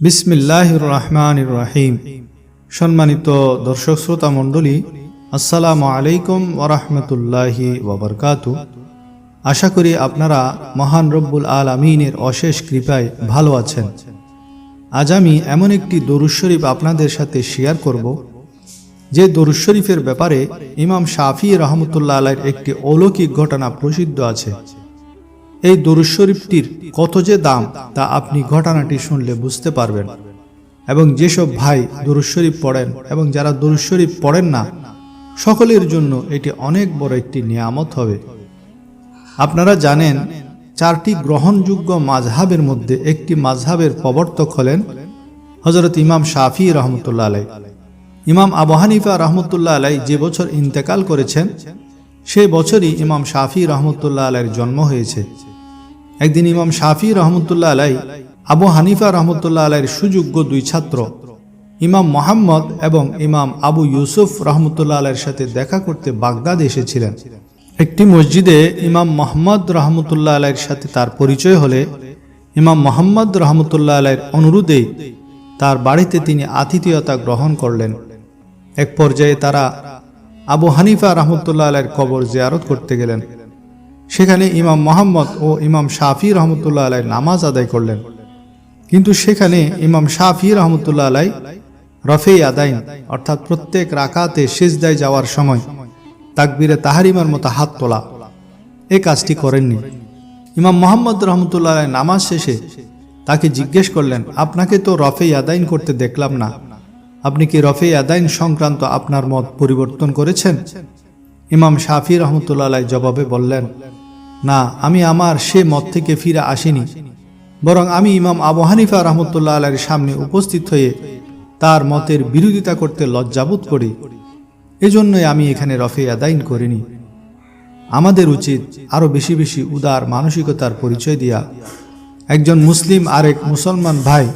বিসমিল্লাহ রহমান রাহিম সম্মানিত দর্শক শ্রোতা মণ্ডলী, আসসালামু আলাইকুম ওরহমতুল্লাহি ওবরকাত আশা করি আপনারা মহান রব্বুল আল আমিনের অশেষ কৃপায় ভালো আছেন। আজ আমি এমন একটি দরুদ শরীফ আপনাদের সাথে শেয়ার করব, যে দরুদ শরীফের ব্যাপারে ইমাম শাফি রহমতুল্লাহ আলাইয়ের একটি অলৌকিক ঘটনা প্রসিদ্ধ আছে। এই দরুদ শরীফটির কত যে দাম তা আপনি ঘটনাটি শুনলে বুঝতে পারবেন। এবং যেসব ভাই দরুদ শরীফ পড়েন এবং যারা দরুদ শরীফ পড়েন না, সকলের জন্য এটি অনেক বড় একটি নিয়ামত হবে। আপনারা জানেন, চারটি গ্রহণযোগ্য মাঝহাবের মধ্যে একটি মাঝহাবের প্রবর্তক হলেন হজরত ইমাম শাফি রহমতুল্লাহ আলাই ইমাম আবু হানিফা রহমতুল্লাহ আলাই যে বছর ইন্তেকাল করেছেন, সেই বছরই ইমাম শাফি রহমতুল্লাহ আলাইয়ের জন্ম হয়েছে। একদিন ইমাম শাফি রহমতুল্লাহ আলাই, আবু হানিফা রহমতুল্লাহ আলাইয়ের সুযোগ্য দুই ছাত্র, ইমাম মোহাম্মদ এবং ইমাম আবু ইউসুফ রহমতুল্লাহ আলাইয়ের সাথে দেখা করতে বাগদাদ এসেছিলেন। একটি মসজিদে ইমাম মোহাম্মদ রহমতুল্লাহ আলাইয়ের সাথে তার পরিচয় হলে, ইমাম মোহাম্মদ রহমতুল্লাহ আলাইয়ের অনুরোধে তার বাড়িতে তিনি আতিথেয়তা গ্রহণ করলেন। এক পর্যায়ে তারা আবু হানিফা রহমতুল্লাহ আলাইয়ের কবর জিয়ারত করতে গেলেন। সেখানে ইমাম মোহাম্মদ ও ইমাম শাফি রহমতুল্লাহ আলাই নামাজ আদায় করলেন। কিন্তু সেখানে ইমাম শাফি রহমতুল্লাহ আলাই রফে আদাইন অর্থাৎ প্রত্যেক রাকাতে সেজদায় যাওয়ার সময় তাকবিরে তাহারিমার মতো হাত তোলা। এ কাজটি করেননি। ইমাম মোহাম্মদ রহমতুল্লাহ আলাই নামাজ শেষে তাকে জিজ্ঞেস করলেন, আপনাকে তো রফে আদাইন করতে দেখলাম না। আপনি কি রফে আদাইন সংক্রান্ত আপনার মত পরিবর্তন করেছেন? ইমাম শাফি রহমতুল্লাহ জবাবে বললেন না, আমি আমার সে মত থেকে ফিরে আসিনি। বরং আমি ইমাম আবু হানিফা রহমতুল্লাহ আলাইয়ের সামনে উপস্থিত হয়ে তার মতের বিরোধিতা করতে লজ্জাবোধ করি। এজন্যই আমি এখানে রফে আদাইন করিনি। আমাদের উচিত আরও বেশি বেশি উদার মানসিকতার পরিচয় দিয়া। একজন মুসলিম আরেক মুসলমান ভাই,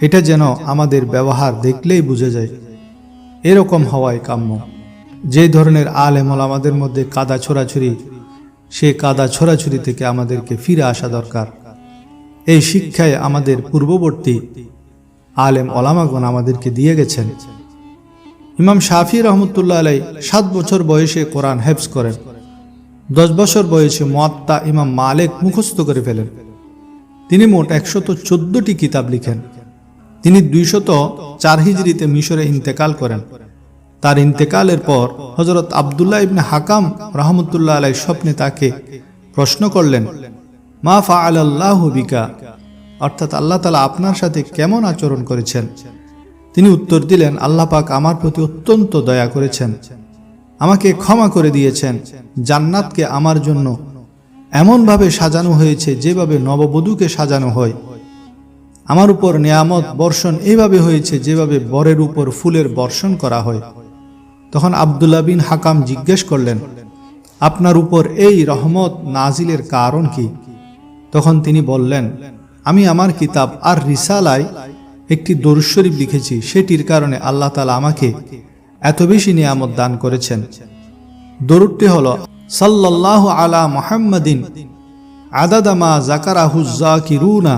এটা যেন আমাদের ব্যবহার দেখলেই বুঝে যায়। এরকম হওয়াই কাম্য। যে ধরনের আলেমল আমাদের মধ্যে কাদা ছোড়াছুরি সে কাদা ছোড়াছুরি থেকে আমাদেরকে ফিরে আসা দরকার। এই শিক্ষায় আমাদের পূর্ববর্তী আলেম ওলামাগণ আমাদেরকে দিয়ে গেছেন। ইমাম শাফি রহমতুল্লাহ আলাই সাত বছর বয়সে কোরআন হেফজ করেন। দশ বছর বয়সে মোয়াত্তা ইমাম মালেক মুখস্থ করে ফেলেন। তিনি মোট একশত চোদ্দটি কিতাব লিখেন। তিনি দুইশত চার হিজড়িতে মিশরে ইন্তেকাল করেন। তার ইন্তেকালের পর হজরত আবদুল্লাহ ইবনে হাকাম রহমতুল্লাহ আলাই স্বপ্নে তাকে প্রশ্ন করলেন, মা ফা আল্লাহ বিকা? অর্থাৎ আল্লাহ তালা আপনার সাথে কেমন আচরণ করেছেন? তিনি উত্তর দিলেন, আল্লাহ পাক আমার প্রতি অত্যন্ত দয়া করেছেন। আমাকে ক্ষমা করে দিয়েছেন। জান্নাতকে আমার জন্য এমনভাবে সাজানো হয়েছে যেভাবে নববধূকে সাজানো হয়। আমার উপর নিয়ামত বর্ষণ এইভাবে হয়েছে যেভাবে বরের উপর ফুলের বর্ষণ করা হয়। তখন আবদুল্লা বিন হাকাম জিজ্ঞেস করলেন, আপনার উপর এই রহমত নাজিলের কারণ কি? তখন তিনি বললেন, আমি আমার কিতাব আর রিসালায় একটি দরুশরীফ লিখেছি, সেটির কারণে আল্লাহ তালা আমাকে এত বেশি নিয়ামত দান করেছেন। দরুদটি হল সাল্লাহ আলা মোহাম্মদিন আদাদামা জাকারাহু জাকিরুনা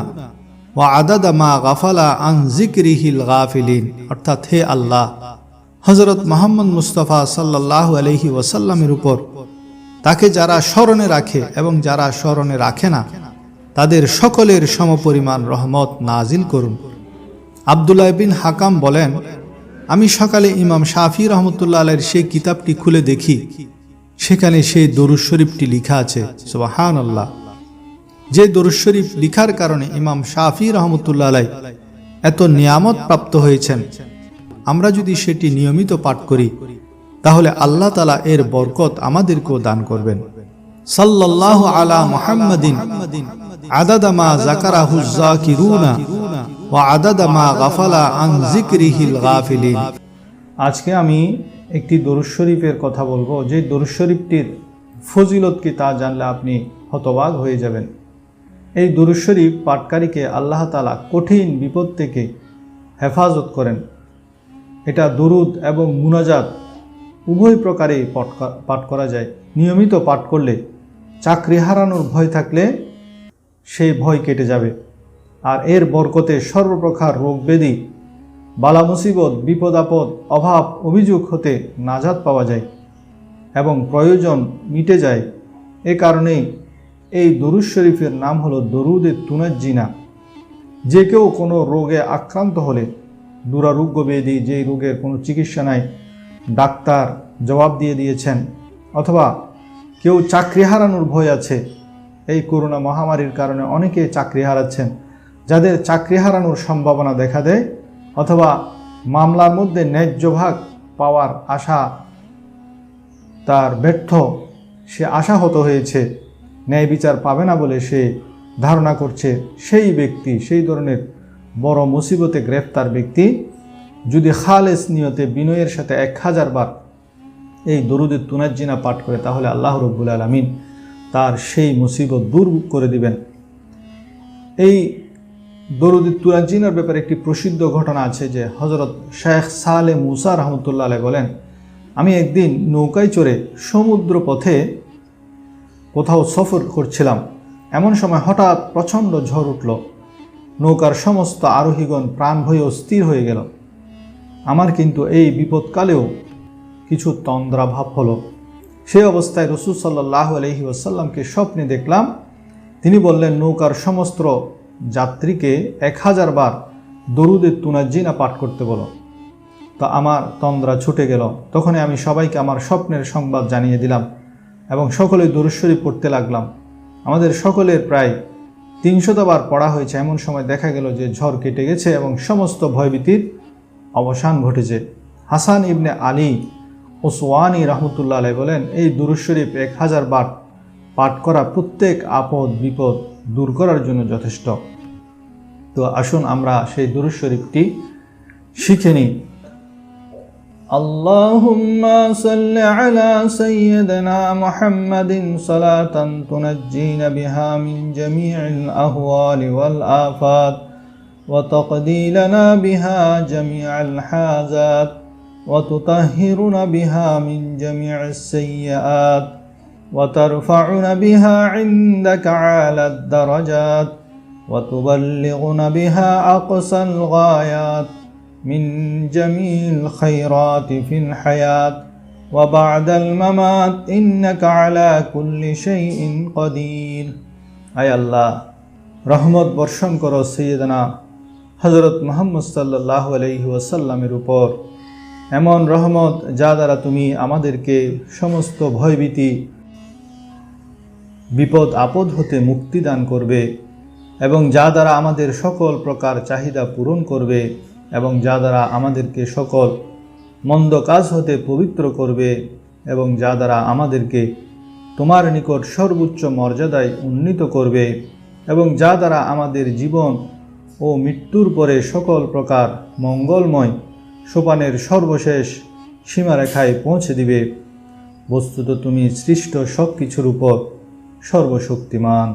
ও আদাদামা গাফালা আন জিক্রিহিল গাফিলিন। অর্থাৎ, হে আল্লাহ হজরত মোহাম্মদ মুস্তফা সাল্লাহ আলহি ওয়াসাল্লামের উপর। তাকে যারা স্মরণে রাখে এবং যারা স্মরণে রাখে না, তাদের সকলের সমপরিমাণ রহমত নাজিল করুন। আবদুল্লাহ বিন হাকাম বলেন, আমি সকালে ইমাম শাফি রহমতুল্লাহ আলের সেই কিতাবটি খুলে দেখি। সেখানে সেই দরুদ শরীফটি লিখা আছে সুবাহান আল্লাহ যে দরুদ শরীফ লিখার কারণে ইমাম শাফি রহমতুল্লাহ আলাই এত নিয়ামত প্রাপ্ত হয়েছেন। আমরা যদি সেটি নিয়মিত পাঠ করি, তাহলে আল্লাহ তালা এর বরকত আমাদেরকেও দান করবেন। সাল্লাহ আলা মোহাম্মদিন আদাদামা জাকারাহু আদাদামা গাফালা আন জিক্রিহিল গাফিলিন। আজকে আমি একটি দরুদ শরীফের কথা বলব, যে দরুদ শরীফটির ফজিলত কি তা জানলে আপনি হতবাগ হয়ে যাবেন। এই দরুদ শরীফ পাটকারীকে আল্লাহ তালা কঠিন বিপদ থেকে হেফাজত করেন। এটা দরুদ এবং মুনাজাত উভয় প্রকারে পাঠ করা যায়। নিয়মিত পাঠ করলে চাকরি হারানোর ভয় থাকলে সেই ভয় কেটে যাবে। আর এর বরকতে সর্বপ্রকার রোগ ব্যাধি বালা মুসিবত বিপদ আপদ অভাব, অভিযোগ হতে নাজাত পাওয়া যায় এবং প্রয়োজন মিটে যায়। এ কারণে এই দরুদ শরীফের নাম হলো দরুদে তুনাজ্জিনা। যে কেউ কোনো রোগে আক্রান্ত হলে দুরারোগ্য ব্যাধি যেই রোগের কোনো চিকিৎসা নাই, ডাক্তার জবাব দিয়ে দিয়েছেন, অথবা কেউ চাকরি হারানোর ভয় আছে, এই করোনা মহামারীর কারণে অনেকে চাকরি হারাচ্ছেন, যাদের চাকরি হারানোর সম্ভাবনা দেখা দেয়, অথবা মামলার মধ্যে ন্যায্য ভাগ পাওয়ার আশা তার ব্যর্থ, সে আশাহত হয়েছে, ন্যায় বিচার পাবে না বলে সে ধারণা করছে, সেই ব্যক্তি, সেই ধরনের বড় মুসিবতে গ্রেফতার ব্যক্তি যদি খালেস নিয়তে বিনয়ের সাথে এক হাজার বার এই দরুদের তুনাজ্জিনা পাঠ করে, তাহলে আল্লাহ রব্বুল আলমিন তার সেই মুসিবত দূর করে দিবেন। এই দরুদি তুরাজিনার ব্যাপারে একটি প্রসিদ্ধ ঘটনা আছে যে হজরত শেখ সালে মুসা রহমতুল্লাহ আলাই বলেন, আমি একদিন নৌকায় চড়ে সমুদ্র পথে কোথাও সফর করছিলাম। এমন সময় হঠাৎ প্রচণ্ড ঝড় উঠল। নৌকার সমস্ত আরোহীগণ প্রাণ ভয়ে স্থির হয়ে গেল। আমার কিন্তু এই বিপদকালেও কিছু তন্দ্রাভাব হলো। সে অবস্থায় রসুল সাল্লাহ আলহি ওসাল্লামকে স্বপ্নে দেখলাম। তিনি বললেন, নৌকার সমস্ত যাত্রীকে এক হাজার বার দরুদের তুনাজিনা পাঠ করতে বলো। তা আমার তন্দ্রা ছুটে গেল। তখনই আমি সবাইকে আমার স্বপ্নের সংবাদ জানিয়ে দিলাম এবং সকলে দরুশ্বরী পড়তে লাগলাম। আমাদের সকলের প্রায় তিনশতবার পড়া হয়েছে, এমন সময় দেখা গেল যে ঝড় কেটে গেছে এবং সমস্ত ভয়ভীতির অবসান ঘটেছে। হাসান ইবনে আলী ওসওয়ানি রহমতুল্লাহ আলাই বলেন, এই দুরুশরীফ এক হাজার বার পাঠ করা প্রত্যেক আপদ, বিপদ দূর করার জন্য যথেষ্ট। তো আসুন আমরা সেই দুরুশরীফটি শিখে নিই। اللهم صل على سيدنا محمد صلاة تنجينا بها من جميع الأهوال والآفات وتقضي لنا بها جميع الحاجات وتطهرنا بها من جميع السيئات وترفعنا بها عندك على الدرجات وتبلغنا بها أقصى الغايات من جميع الخيرات في الحياة وبعد الممات إنك على كل شيء قدير أي الله রহমত বর্ষণ করো সৈয়দনা হজরত মোহাম্মদ সাল্লাহ আলহি ওয়াসাল্লামের উপর এমন রহমত যা দ্বারা তুমি আমাদেরকে সমস্ত ভয়ভীতি বিপদ আপদ হতে মুক্তি দান করবে এবং যা দ্বারা আমাদের সকল প্রকার চাহিদা পূরণ করবে এবং যা দ্বারা আমাদেরকে সকল মন্দ কাজ হতে পবিত্র করবে এবং যা দ্বারা আমাদেরকে তোমার নিকট সর্বোচ্চ মর্যাদায় উন্নীত করবে এবং যা দ্বারা আমাদের জীবন ও মৃত্যুর পরে সকল প্রকার মঙ্গলময় সোপানের সর্বশেষ সীমারেখায় পৌঁছে দিবে। বস্তুত তুমি সৃষ্ট সব কিছুর উপর সর্বশক্তিমান।